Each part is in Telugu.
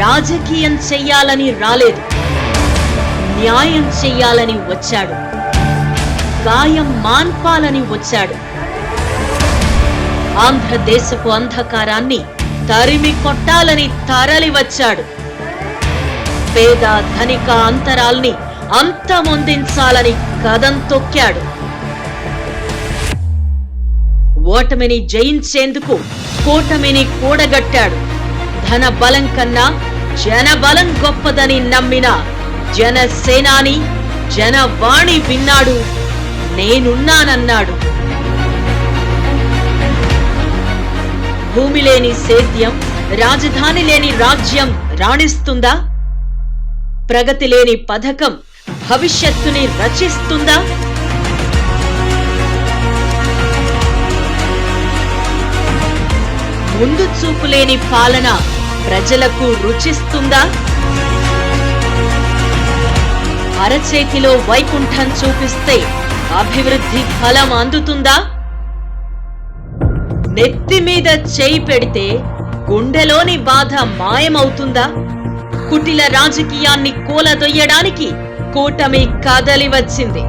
రాజకీయం చెయ్యాలని రాలేదు. న్యాయం చెయ్యాలని వచ్చాడు. గాయం మాన్పాలని వచ్చాడు. ఆంధ్రదేశపు అంధకారాన్ని తరిమి కొట్టాలని తరలి వచ్చాడు పేద ధనిక అంతరాల్ని అంతమొందించాలని కదం తొక్కాడు. ఓటమిని జయించేందుకు కూటమిని కూడగట్టాడు. ధన బలం కన్నా జన బలం గొప్పదని నమ్మిన జనసేనాని జనవాణి విన్నాడు నేనున్నానన్నాడు. భూమి లేని సేద్యం రాజధాని లేని రాజ్యం రాణిస్తుందా? ప్రగతి లేని పథకం భవిష్యత్తుని రచిస్తుందా? ముందు చూపు లేని పాలన ప్రజలకు రుచిస్తుందా? అరచేతిలో వైకుంఠం చూపిస్తే అభివృద్ధి ఫలం అందుతుందా? నెత్తి మీద చేయి పెడితే గుండెలోని బాధ మాయమవుతుందా? కుటిల రాజకీయాన్ని కూలదొయ్యడానికి కూటమి కదలి వచ్చింది.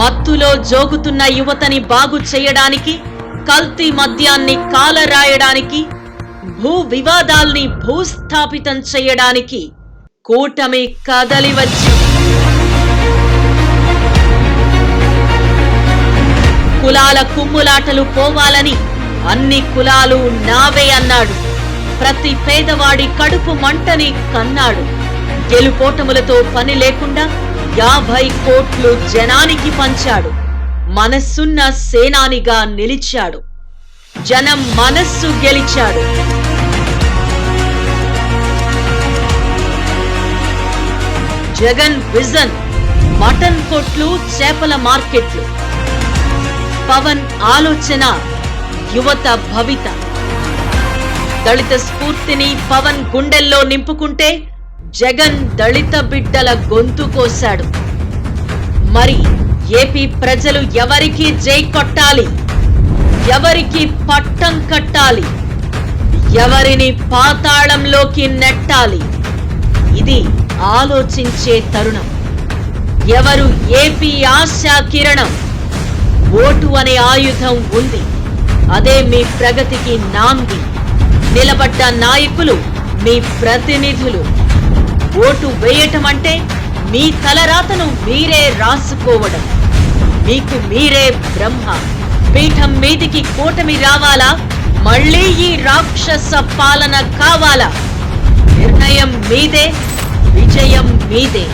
మత్తులో జోగుతున్న యువతని బాగు చేయడానికి కల్తీ మద్యాన్ని కాలరాయడానికి భూ వివాదాల్ని భూస్థాపితం చేయడానికి కూటమి కదలి వచ్చింది. కులాల కుమ్ములాటలు పోవాలని అన్ని కులాలు నావే అన్నాడు. ప్రతి పేదవాడి కడుపు మంటని కన్నాడు. గెలుపోటములతో పని లేకుండా యాభై కోట్లు జనానికి పంచాడు. మనస్సున్న సేనానిగా నిలిచాడు. జనం మనస్సు గెలిచాడు. జగన్ విజన్ మటన్ కొట్లు చేపల మార్కెట్లు. పవన్ ఆలోచన యువత భవిత. దళిత స్ఫూర్తిని పవన్ గుండెల్లో నింపుకుంటే జగన్ దళిత బిడ్డల గొంతు కోశాడు. మరి ఏపీ ప్రజలు ఎవరికి జై కొట్టాలి? ఎవరికి పట్టం కట్టాలి? ఎవరిని పాతాళంలోకి నెట్టాలి? ఇది ఆలోచించే తరుణం. ఎవరు ఏపీ ఆశా కిరణం? ఓటు అనే ఆయుధం ఉంది. అదే మీ ప్రగతికి నాంది. నిలబడ్డ నాయకులు మీ ప్రతినిధులు. ఓటు వేయటం అంటే మీ తలరాతను మీరే రాసుకోవడం. మీకు మీరే బ్రహ్మ. పీఠం మీదికి కూటమి రావాలా? మళ్ళీ ఈ రాక్షస పాలన కావాలా? నిర్ణయం మీదే. విజయం మీదే